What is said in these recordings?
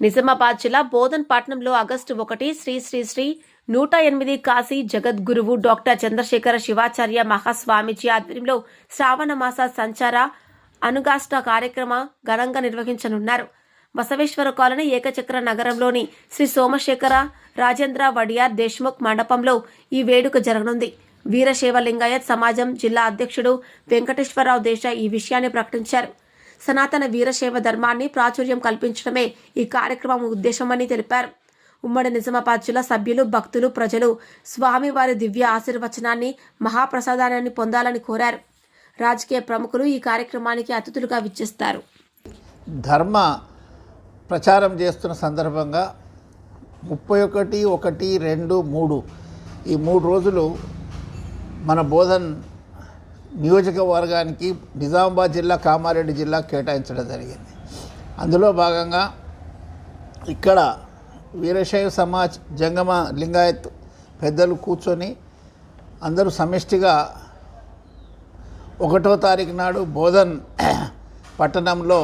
నిజామాబాద్ జిల్లా బోధన్ పట్టణంలో ఆగస్టు ఒకటి శ్రీ శ్రీ శ్రీ నూట ఎనిమిది కాశీ జగద్గురువు డాక్టర్ చంద్రశేఖర శివాచార్య మహాస్వామిజీ ఆధ్వర్యంలో శ్రావణ మాస సంచార అనుగాష్ట కార్యక్రమ ఘనంగా నిర్వహించనున్నారు. బసవేశ్వర కాలనీ ఏకచక్ర నగరంలోని శ్రీ సోమశేఖర రాజేంద్ర వడియార్ దేశ్ముఖ్ మండపంలో ఈ వేడుక జరగనుంది. వీరశైవ లింగాయత్ సమాజం జిల్లా అధ్యక్షుడు వెంకటేశ్వరరావు దేశాయ్ ఈ విషయాన్ని ప్రకటించారు. సనాతన వీరశైవ ధర్మాన్ని ప్రాచుర్యం కల్పించడమే ఈ కార్యక్రమం ఉద్దేశమని తెలిపారు. ఉమ్మడి నిజామాబాద్ జిల్లా సభ్యులు భక్తులు ప్రజలు స్వామివారి దివ్య ఆశీర్వచనాన్ని మహాప్రసాదాన్ని పొందాలని కోరారు. రాజకీయ ప్రముఖులు ఈ కార్యక్రమానికి అతిథులుగా విచ్చేస్తారు. ధర్మ ప్రచారం చేస్తున్న సందర్భంగా ముప్పై ఒకటి ఒకటి రెండు మూడు ఈ మూడు రోజులు మన బోధన్ నియోజకవర్గానికి నిజామాబాద్ జిల్లా కామారెడ్డి జిల్లా కేటాయించడం జరిగింది. అందులో భాగంగా ఇక్కడ వీరశైవ సమాజ్ జంగమ లింగాయత్ పెద్దలు కూర్చొని అందరూ సమిష్టిగా ఒకటో తారీఖు నాడు బోధన్ పట్టణంలో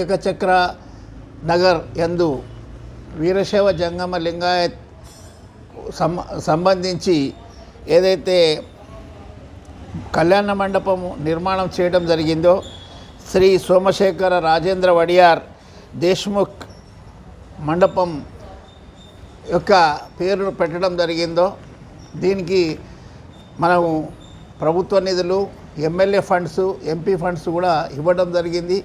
ఏకచక్ర నగర్ యందు వీరశైవ జంగమ లింగాయత్ సం సంబంధించి ఏదైతే కళ్యాణ మండపం నిర్మాణం చేయడం జరిగిందో శ్రీ సోమశేఖర రాజేంద్ర వడియార్ దేశ్ముఖ్ మండపం యొక్క పేరు పెట్టడం జరిగిందో దీనికి మనము ప్రభుత్వ నిధులు ఎమ్మెల్యే ఫండ్స్ ఎంపీ ఫండ్స్ కూడా ఇవ్వడం జరిగింది.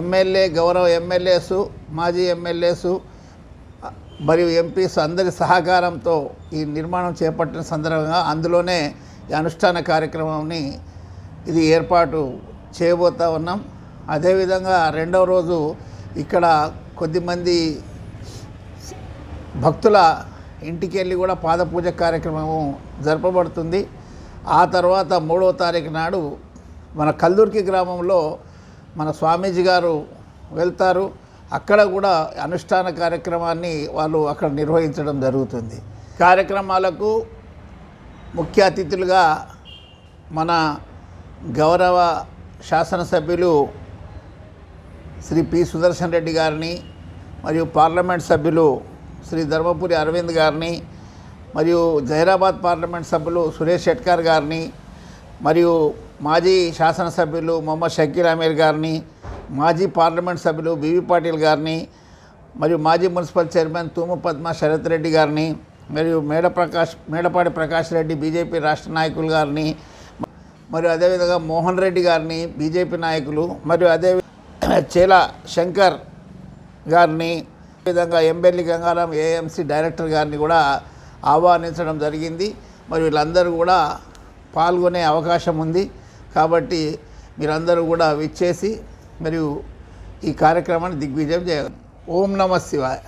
ఎమ్మెల్యే గౌరవ ఎమ్మెల్యేస్ మాజీ ఎమ్మెల్యేస్ మరియు ఎంపీస్ అందరి సహకారంతో ఈ నిర్మాణం చేపట్టిన సందర్భంగా అందులోనే అనుష్ఠాన కార్యక్రమాన్ని ఇది ఏర్పాటు చేయబోతా ఉన్నాం. అదేవిధంగా రెండవ రోజు ఇక్కడ కొద్దిమంది భక్తుల ఇంటికి వెళ్ళి కూడా పాదపూజ కార్యక్రమము జరపబడుతుంది. ఆ తర్వాత మూడవ తారీఖు నాడు మన కల్దుర్కి గ్రామంలో మన స్వామీజీ గారు వెళ్తారు. అక్కడ కూడా అనుష్ఠాన కార్యక్రమాన్ని వాళ్ళు అక్కడ నిర్వహించడం జరుగుతుంది. కార్యక్రమాలకు ముఖ్య అతిథులుగా మన గౌరవ శాసనసభ్యులు శ్రీ పి సుదర్శన్ రెడ్డి గారిని మరియు పార్లమెంట్ సభ్యులు శ్రీ ధర్మపురి అరవింద్ గారిని మరియు జైరాబాద్ పార్లమెంట్ సభ్యులు సురేష్ షెట్కర్ గారిని మరియు మాజీ శాసనసభ్యులు మొహమ్మద్ షకీర్ అమీర్ గారిని మాజీ పార్లమెంట్ సభ్యులు బీవీ పాటిల్ గారిని మరియు మాజీ మున్సిపల్ చైర్మన్ తూము పద్మ శరత్ రెడ్డి గారిని మరియు మేడ ప్రకాష్ మేడపాటి ప్రకాష్ రెడ్డి బీజేపీ రాష్ట్ర నాయకులు గారిని మరియు అదేవిధంగా మోహన్ రెడ్డి గారిని బీజేపీ నాయకులు మరియు అదే చేల శంకర్ గారిని విధంగా ఎంబెల్లి గంగారాం ఏఎంసీ డైరెక్టర్ గారిని కూడా ఆహ్వానించడం జరిగింది. మరి వీళ్ళందరూ కూడా పాల్గొనే అవకాశం ఉంది. కాబట్టి మీరందరూ కూడా విచ్చేసి మరియు ఈ కార్యక్రమాన్ని దిగ్విజయం చేయాలి. ఓం నమ శివాయ.